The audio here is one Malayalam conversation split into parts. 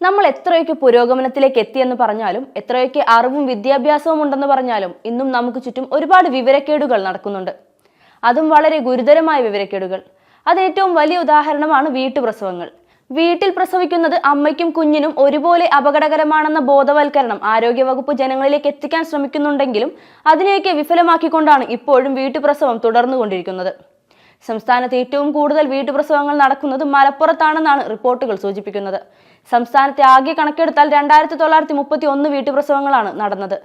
നമ്മൾ എത്രയൊക്കെ പുരോഗമനത്തിലേക്ക് എത്തിയെന്ന് പറഞ്ഞാലും എത്രയൊക്കെ അറിവും വിദ്യാഭ്യാസവും ഉണ്ടെന്ന് പറഞ്ഞാലും ഇന്നും നമുക്ക് ചുറ്റും ഒരുപാട് വിവരക്കേടുകൾ നടക്കുന്നുണ്ട്. അതും വളരെ ഗുരുതരമായ വിവരക്കേടുകൾ. അത് ഏറ്റവും വലിയ ഉദാഹരണമാണ് വീട്ടുപ്രസവങ്ങൾ. വീട്ടിൽ പ്രസവിക്കുന്നത് അമ്മയ്ക്കും കുഞ്ഞിനും ഒരുപോലെ അപകടകരമാണെന്ന ബോധവൽക്കരണം ആരോഗ്യവകുപ്പ് ജനങ്ങളിലേക്ക് എത്തിക്കാൻ ശ്രമിക്കുന്നുണ്ടെങ്കിലും അതിനെയൊക്കെ വിഫലമാക്കിക്കൊണ്ടാണ് ഇപ്പോഴും വീട്ടുപ്രസവം തുടർന്നുകൊണ്ടിരിക്കുന്നത്. സംസ്ഥാനത്ത് ഏറ്റവും കൂടുതൽ വീട്ടുപ്രസവങ്ങൾ നടക്കുന്നത് മലപ്പുറത്താണെന്നാണ് റിപ്പോർട്ടുകൾ സൂചിപ്പിക്കുന്നത്. സംസ്ഥാനത്തെ ആകെ കണക്കെടുത്താൽ രണ്ടായിരത്തി തൊള്ളായിരത്തി മുപ്പത്തി ഒന്ന് വീട്ടുപ്രസവങ്ങളാണ് നടന്നത്.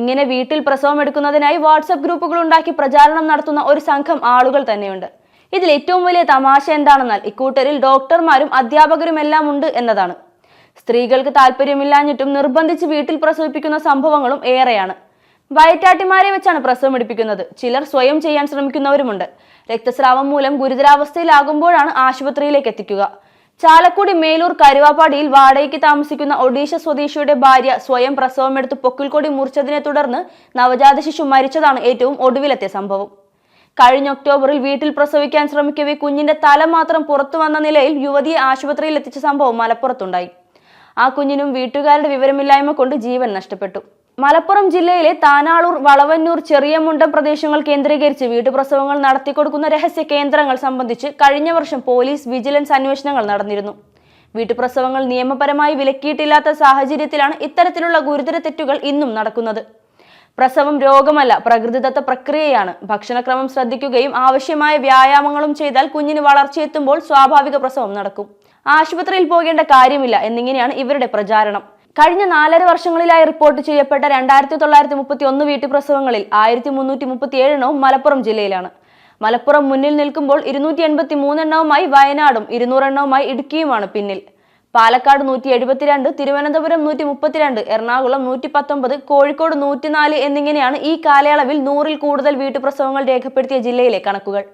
ഇങ്ങനെ വീട്ടിൽ പ്രസവം എടുക്കുന്നതിനായി വാട്സപ്പ് ഗ്രൂപ്പുകൾ ഉണ്ടാക്കി പ്രചാരണം നടത്തുന്ന ഒരു സംഘം ആളുകൾ തന്നെയുണ്ട്. ഇതിൽ ഏറ്റവും വലിയ തമാശ എന്താണെന്നാൽ ഇക്കൂട്ടരിൽ ഡോക്ടർമാരും അധ്യാപകരും എല്ലാം ഉണ്ട് എന്നതാണ്. സ്ത്രീകൾക്ക് താല്പര്യമില്ലാഞ്ഞിട്ടും നിർബന്ധിച്ച് വീട്ടിൽ പ്രസവിപ്പിക്കുന്ന സംഭവങ്ങളും ഏറെയാണ്. വയറ്റാട്ടിമാരെ വെച്ചാണ് പ്രസവം എടുപ്പിക്കുന്നത്. ചിലർ സ്വയം ചെയ്യാൻ ശ്രമിക്കുന്നവരുമുണ്ട്. രക്തസ്രാവം മൂലം ഗുരുതരാവസ്ഥയിലാകുമ്പോഴാണ് ആശുപത്രിയിലേക്ക് എത്തിക്കുക. ചാലക്കുടി മേലൂർ കരുവാപ്പാടിയിൽ വാടകയ്ക്ക് താമസിക്കുന്ന ഒഡീഷ സ്വദേശിയുടെ ഭാര്യ സ്വയം പ്രസവമെടുത്ത് പൊക്കിൽക്കൊടി മുറിച്ചതിനെ തുടർന്ന് നവജാത ശിശു മരിച്ചതാണ് ഏറ്റവും ഒടുവിലത്തെ സംഭവം. കഴിഞ്ഞ ഒക്ടോബറിൽ വീട്ടിൽ പ്രസവിക്കാൻ ശ്രമിക്കവേ കുഞ്ഞിന്റെ തല മാത്രം പുറത്തു വന്ന നിലയിൽ യുവതിയെ ആശുപത്രിയിൽ എത്തിച്ച സംഭവം മലപ്പുറത്തുണ്ടായി. ആ കുഞ്ഞിനും വീട്ടുകാരുടെ വിവരമില്ലായ്മ കൊണ്ട് ജീവൻ നഷ്ടപ്പെട്ടു. മലപ്പുറം ജില്ലയിലെ താനാളൂർ വളവന്നൂർ ചെറിയമുണ്ടം പ്രദേശങ്ങൾ കേന്ദ്രീകരിച്ച് വീട്ടുപ്രസവങ്ങൾ നടത്തിക്കൊടുക്കുന്ന രഹസ്യ കേന്ദ്രങ്ങൾ സംബന്ധിച്ച് കഴിഞ്ഞ വർഷം പോലീസ് വിജിലൻസ് അന്വേഷണങ്ങൾ നടന്നിരുന്നു. വീട്ടുപ്രസവങ്ങൾ നിയമപരമായി വിലക്കിയിട്ടില്ലാത്ത സാഹചര്യത്തിലാണ് ഇത്തരത്തിലുള്ള ഗുരുതര തെറ്റുകൾ ഇന്നും നടക്കുന്നത്. പ്രസവം രോഗമല്ല പ്രകൃതിദത്ത പ്രക്രിയയാണ്. ഭക്ഷണക്രമം ശ്രദ്ധിക്കുകയും ആവശ്യമായ വ്യായാമങ്ങളും ചെയ്താൽ കുഞ്ഞിന് വളർച്ചയെത്തുമ്പോൾ സ്വാഭാവിക പ്രസവം നടക്കും. ആശുപത്രിയിൽ പോകേണ്ട കാര്യമില്ല എന്നിങ്ങനെയാണ് ഇവരുടെ പ്രചാരണം. കഴിഞ്ഞ നാലര വർഷങ്ങളിലായി റിപ്പോർട്ട് ചെയ്യപ്പെട്ട രണ്ടായിരത്തി തൊള്ളായിരത്തി മുപ്പത്തി ഒന്ന് വീട്ടുപ്രസവങ്ങളിൽ ആയിരത്തി മുന്നൂറ്റി മുപ്പത്തി ഏഴെണ്ണവും മലപ്പുറം ജില്ലയിലാണ്. മലപ്പുറം മുന്നിൽ നിൽക്കുമ്പോൾ ഇരുന്നൂറ്റി എൺപത്തി മൂന്നെണ്ണവുമായി വയനാടും ഇരുന്നൂറെണ്ണവുമായി ഇടുക്കിയുമാണ് പിന്നിൽ. പാലക്കാട് നൂറ്റി എഴുപത്തിരണ്ട് തിരുവനന്തപുരം നൂറ്റി മുപ്പത്തിരണ്ട് എറണാകുളം നൂറ്റി പത്തൊമ്പത് കോഴിക്കോട് നൂറ്റിനാല് എന്നിങ്ങനെയാണ് ഈ കാലയളവിൽ നൂറിൽ കൂടുതൽ വീട്ടുപ്രസവങ്ങൾ രേഖപ്പെടുത്തിയ ജില്ലയിലെ കണക്കുകൾ.